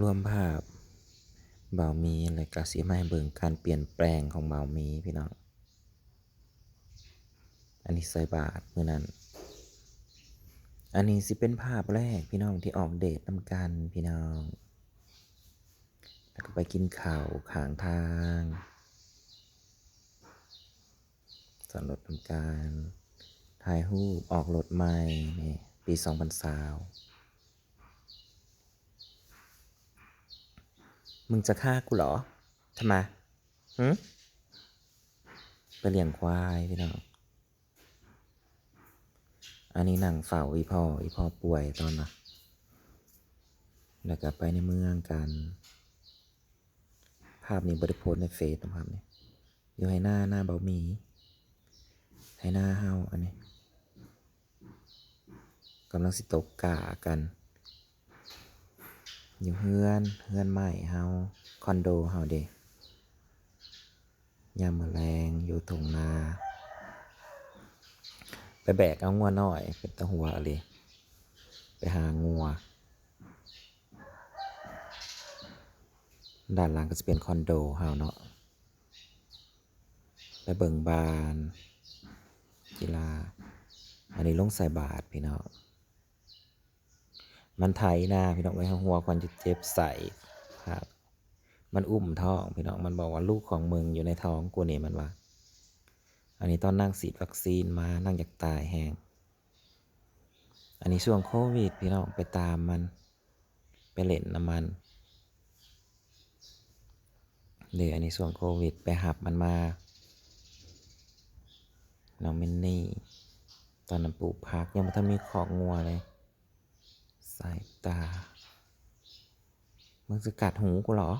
รวมภาพเบามีและก็สิมาให้เบิ่งการเปลี่ยนแปลงของเบามีพี่น้อง อันนี้ใส่บาทมื้อนั้น อันนี้สิเป็นภาพแรกพี่น้องที่ออกเดทนำกันพี่น้อง แล้วก็ไปกินข้าวขางทางสอนรถนำการถ่ายรูปออกรถใหม่นี่ปี2020 มึงจะฆ่ากูเหรอทำไมหืมไปเลี้ยงควายพี่น้อง อันนี้หนังเฝ้าอีพ่ออีพ่อป่วยตอนน่ะแล้วก็ไปในเมืองกัน ภาพนี้บริโพสต์ในเฟซนะภาพนี้อยู่ให้หน้าหน้าเบาหมีให้หน้าเฮาอันนี้กำลังสิตกกากัน อยู่เฮือนเฮือนใหม่เฮาคอนโดเฮาเดยามมื้อแรงอยู่ทุ่งนาไปแบกเอางัวน้อย เป็นตะหัวเลยไปหางัว ด้านหลังก็จะเป็นคอนโดเฮาเนาะไปเบิ่งบานกีฬา อันนี้ลงใส่บาทพี่น้อง มันไถหน้าพี่น้องไว้ให้หัวควันจะเจ็บใส่ครับมันอุ้มท้องพี่น้องมันบอกว่าลูกของมึงอยู่ในท้องกูนี่มันว่า อันนี้ตอนนั่งฉีดวัคซีนมานั่งอยากตายแหงอันนี้ช่วงโควิด พี่น้องไปตามมัน ไปเล่นน้ำมันเดี๋ยวอันนี้ช่วงโควิด ไปหับมันมาน้องมินนี่ ตอนนั้นปลูกพักยังไม่ทันมีขอกงัวเลย สายตา มึงจะกัดหูกูเหรอ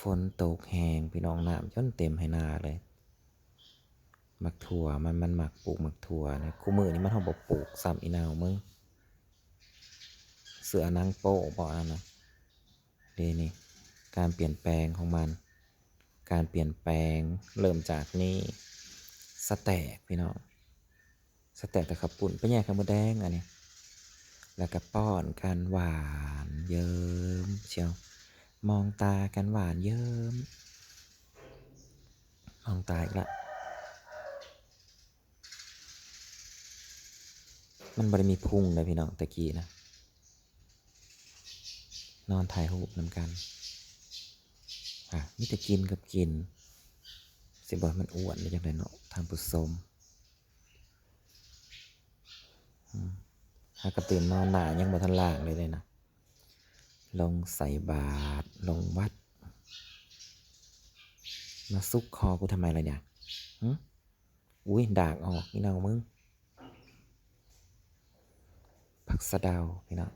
ฝนตกแหงพี่น้องน้ำจนเต็มให้นาเลย หมักถั่วมันมันหมักปลูกหมักถั่วนะคู่มือนี่มันเขาบอกปลูกซ้ำอีนาวมึง เสือนางโป้บอกนะเดนี่ การเปลี่ยนแปลงของมัน การเปลี่ยนแปลงเริ่มจากนี่สแต็กพี่น้องสแต็กแต่ขับปุ่นไปแย่ข้าวหมูแดงอันนี้ แล้วก็ป้อนกันหวานเยิ้มเชียว มองตากันหวานเยิ้ม มองตาอีกละ มันบริมีพุงเลยพี่น้องตะกี้นะ นอนถ่ายรูปนำกัน อะมิแต่กินกับกิน สิบอกมันอ้วนได้จังไดเนาะทางผู้ชมอืม หากระตื่นนอนหนายังบ่ทันล่างเลยเลยนะ ลงใส่บาตรลงวัด มาซุกคอกูทำไมล่ะเนี่ยอุ้ยดากออกนี่เนามึง ผักสะเดาพี่น้อง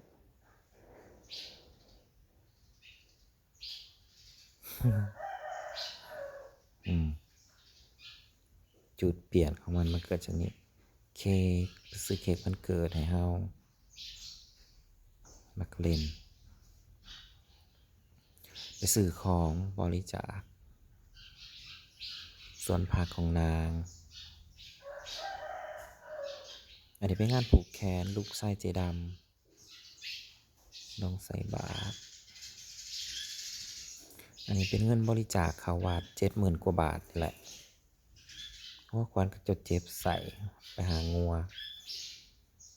อืมจุดเปลี่ยนของมันมันเกิดจากนี้ เค้กไปซื้อเค้กมันเกิดให้เฮามักเล่น ไปซื้อของบริจาคส่วนผักของนาง อันนี้เป็นงานผูกแขนลูกไส้เจดำลองใส่บาท อันนี้เป็นเงินบริจาคเขาวัดเจ็ดหมื่นกว่าบาทแหละ เพราะว่าควันก็จดเจ็บใส่ไปหางัว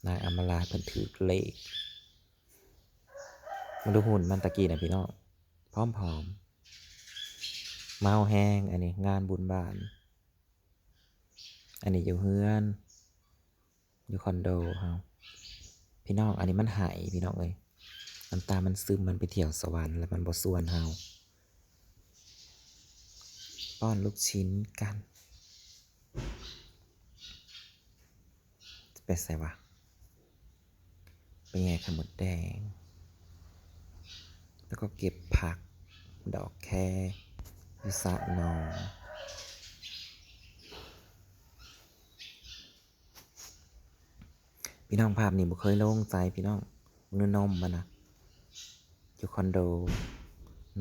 นางอมาลาเพิ่นถือเลขมาดูหุ่นมันตะกี้นะพี่น้องพร้อมๆเมาแห้งอันนี้งานบุญบาน อันนี้อยู่เฮือน อยู่คอนโดครับพี่น้องอันนี้มันหายพี่น้องเอ้ยน้ำตามันซึมมันไปเที่ยวสวรรค์แล้วมันบ่ส่วนเฮาป้อนลูกชิ้นกัน จะไปใส่วะ เป็นไงขมดแดง แล้วก็เก็บผัก ดอกแควิสะนองพี่น้องภาพนี่บ่เคยโล่งใจพี่น้องเนื้อนมมันนะอยู่คอนโด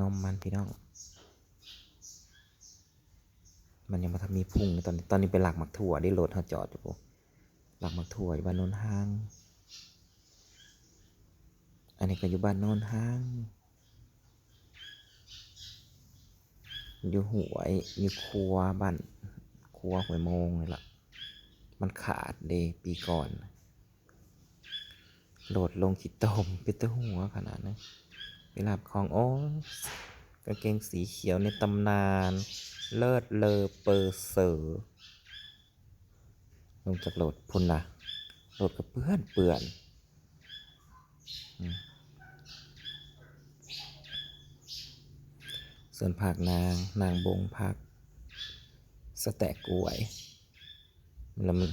นมมันพี่น้อง มันยังมาทำมีพุ่งตอนนี้ตอนนี้เป็นหลักหมักถั่วได้โหลดเขาจอดอยู่ปุ๊หลักหมักถั่วอยู่บ้านโนนห้าง อันนี้ก็อยู่บ้านโนนห้าง อยู่หวยอยู่ครัวบ้านครัวหวยโมงนี่ล่ะมันขาดเดปีก่อนโหลดลงขีดตมไปตัวหัวขนาดนั้นไปหลับของโอ้ กางเกงสีเขียวในตำนาน เลิศเลอเปอร์เซอร์ลงจากโหลดพุ่นนะโหลดกับเพื่อนเปื่อนส่วนผักนางนางบงผัก สแต็กกล้วยแล้วมัน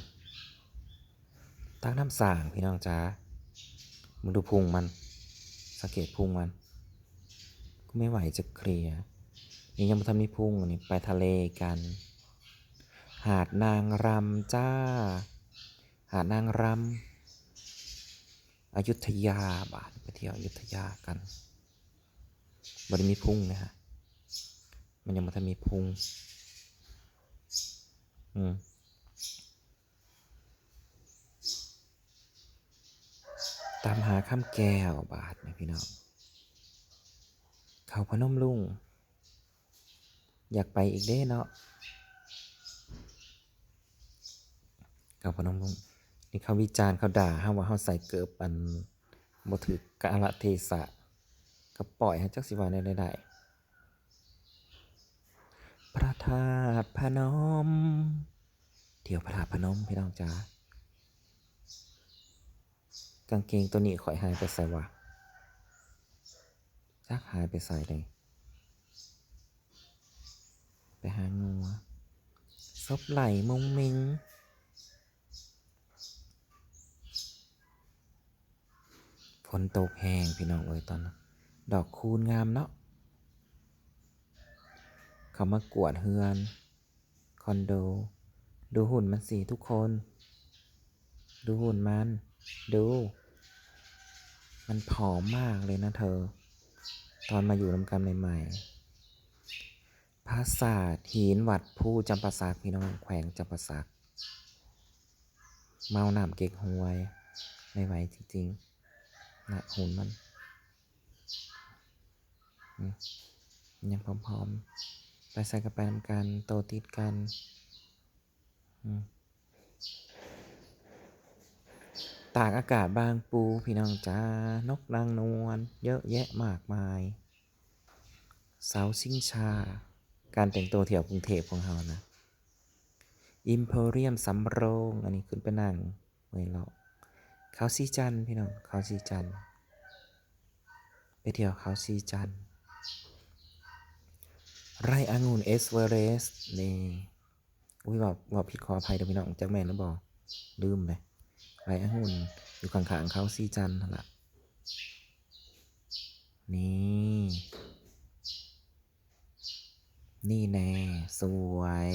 ตั้งน้ำสางพี่น้องจ้ามึงดูพุงมันสังเกตพุงมัน ก็ไม่ไหวจะเคลียร์นี่ยังม่ทันมีพุ่งอันนี้ไปทะเลกัน หาดนางรำจ้า หาดนางรำอยุธยาบาทไปเที่ยวอยุธยากันบริมีพุ่งนะฮะมันยังม่ทันมีพุ่งอืมตามหาข้ามแก้วบาทนะพี่น้อง เขาพนมลุง อยากไปอีกเด้เนาะ เขาพนมลุง นี่เขาวิจารณ์เขาด่าห้าว่าเขาใส่เกิบอันบ่ถือกาลเทศะก็ปล่อยให้จักสิวาในได้ พระธาตุพนมเที่ยวพระธาตุพนมพี่น้องจ้ากางเกงตัวนี้ข่อยหายไปใส่วะ จักหายไปใส่เลยไปหางัวซบไหลมงมิงฝนตกแห้งพี่น้องเอ้ยตอนนั้นดอกคูณงามเนาะเขามากวดเฮือน คอนโด ดูหุ่นมันสิทุกคน ดูหุ่นมัน ดู มันผอมมากเลยนะเธอ ตอนมาอยู่นำกันใหม่ๆพระศารหินวัดผู้จำปาสักพี่น้องแขวงจำปาสัก เมาหนามเก๊กฮวย ไม่ไหวจริงๆนะหุ่นมันยังพร้อมๆ ไปใส่กันไปนำกัน โตติดกัน อืม ตากอากาศบางปูพี่น้องจ้านกนางนวลเยอะแยะมากมายเสาชิงชา การแต่งตัวเที่ยวกรุงเทพของเรานะอิมพเรียมสำโรงอันนี้ขึ้นไปนั่งเมื่อยเลาะเขาซีจันพี่น้องเขาซีจันไปเที่ยวเขาซีจันทร์ไร่องุ่นเอสเวอเรสนี่อุ้ยบอกบอกผิดขออภัยเดี๋ยวพี่น้องจักแม่นนะบอกลืมเลย ไร่องุ่นอยู่ข้างๆเขาซีจันนั่นแหละนี่ นี่แน่ สวย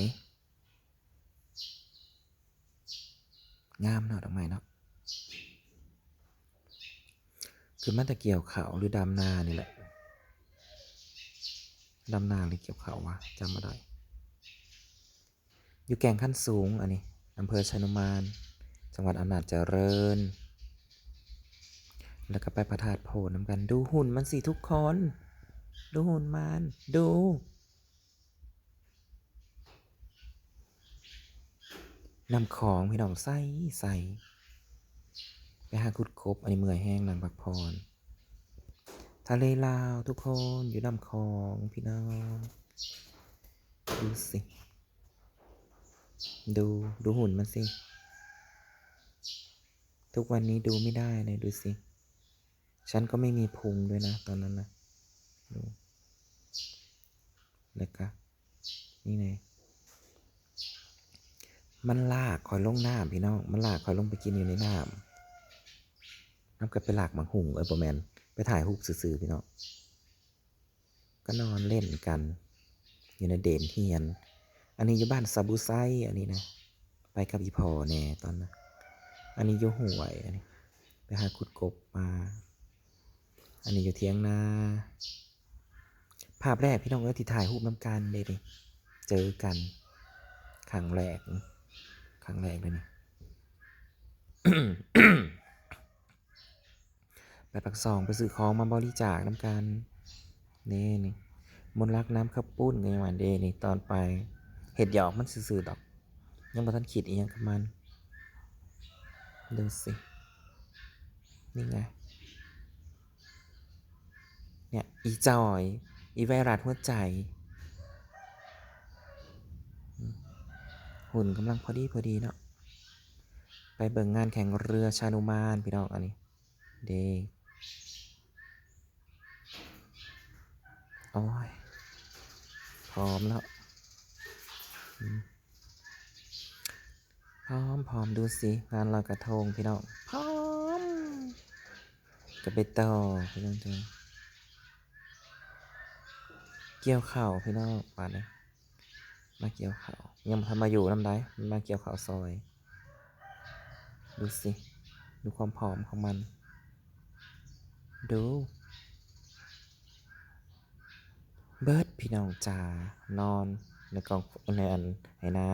งามเนาะดอกไม้เนาะคือมันจะเกี่ยวเขาหรือดำนานี่แหละดำนาหรือเกี่ยวเขาวะจำไม่ได้อยู่แก่งขั้นสูงอันนี้อำเภอชนุมาน จังหวัดอำนาจเจริญ แล้วก็ไปพระธาตุโพน้ำกันดูหุ่นมันสิทุกคน ดูหุ่นมันดูนำของพี่น้องใส่ใส่ไปหาคุดคบอันนี้เมื่อยแห้งนางพักพรทะเลลาวทุกคนอยู่นำของพี่น้องดูสิ ดูดูหุ่นมันสิ ทุกวันนี้ดูไม่ได้เลยดูสิฉันก็ไม่มีพุงด้วยนะ ตอนนั้นนะดูแล้วก็นี่ไงมันลากคอยลงน้ำพี่น้อง มันลากคอยลงไปกินอยู่ในน้ำน้ำก็ไปหลากหมังหุงเออประแมนไปถ่ายรูปซื่อๆพี่น้อง ก็นอนเล่นกัน อยู่ในเดนเฮียน อันนี้อยู่บ้านซาบูไซอันนี้นะ ไปกับอีพอแน่ตอนนั้น อันนี้อยู่หวยอันนี้ไปหาขุดกบมา อันนี้อยู่เทียงนาภาพแรกพี่น้องเออที่ถ่ายรูปน้ำกันเลยดิเจอกันครั้งแรกครั้งแรกเลยนี่ไปปักซองไปซื้อของมาบริจาคน้ำกันนี่นี่มนรักน้ำข้าวปุ้นกันยังหวานเดนี่ตอนไปเห็ดหยอกมันซื่อๆดอก ยังบ่ทันคิดอีหยังกับมัน ดูสิ นี่ไง เนี่ย อีจอย อีไวรัสหัวใจ หุ่นกำลังพอดีพอดีเนาะ ไปเบิ่งงานแข่งเรือชานุมานพี่น้องอันนี้ เดโอ้ย พร้อมแล้ว พร้อมพร้อมดูสิงานลอยกระทงพี่น้องพร้อมจะไปต่อพี่น้องจ้าเกี่ยวเข่าพี่น้องปาดเลยมาเกี่ยวเข่ายังทำมาอยู่น้ำได้มาเกี่ยวเข่าซอย ดูสิ ดูความผอมของมัน ดู เบิร์ดพี่น้องจ๋านอนในกองในอันไหนา